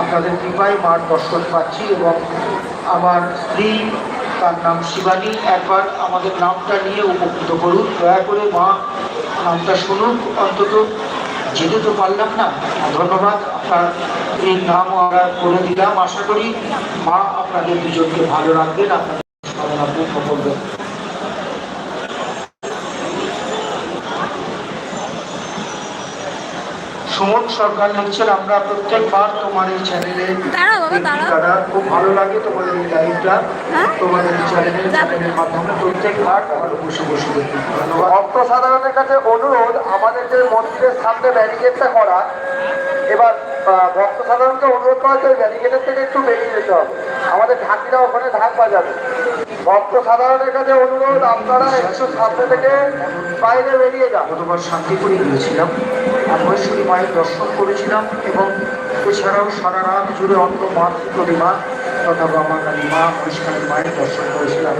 আপনাদের কৃপায় মার দর্শন পাচ্ছি এবং আমার স্ত্রী, তার নাম শিবানী, একবার আমাদের নামটা নিয়ে উপকৃত করুন। দয়া করে মা, নামটা শুনুন। অন্তত যেতে তো পারলাম না। ধন্যবাদ, আপনার এই নাম আমরা করে দিলাম। আশা করি মা আপনাদের দুজনকে ভালো রাখবেন, আপনাদের সাধনা পূর্ণ সুমন সরকার লিখছেন আমরা প্রত্যেকবার তোমার এই চ্যানেলে। দাদা খুব ভালো লাগে তোমাদের এই লাইভটা হ্যাঁ? তোমাদের এই চ্যানেলে চ্যানেলের মাধ্যমে প্রত্যেকবার আমার বসে বসে দেখি ধন্যবাদ। ভক্ত সাধারণের কাছে অনুরোধ আমাদের যে মন্দিরের সামনে ব্যারিকেডটা করা। এবার ভক্ত সাধারণকে অনুরোধ করা ওই ব্যারিকেডের থেকে একটু বেরিয়ে যেতে হবে। আমাদের ঢাকিরা ওখানে ঢাক বাজাবে। ভক্ত সাধারণের কাছে অনুরোধ, আপনারা একটু সামনে থেকে বাইরে বেরিয়ে যান। গতবার শান্তিপুরে গিয়েছিলাম মহেশ্বরী মায়ের দর্শন করেছিলাম এবং এছাড়াও সারা রাত জুড়ে অন্য মা প্রতিমা তথা বাবা কালী মা পরিষ্কারের মায়ের দর্শন করেছিলাম।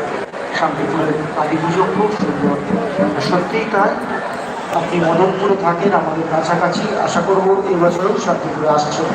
শান্তিপুরের কালী পুজো খুব সুন্দর। সত্যিই তাই আপনি মদনপুরে থাকেন আমাদের কাছাকাছি। আশা করব এবছরও শান্তিপুরে আসছেন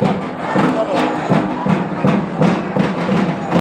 Thank you.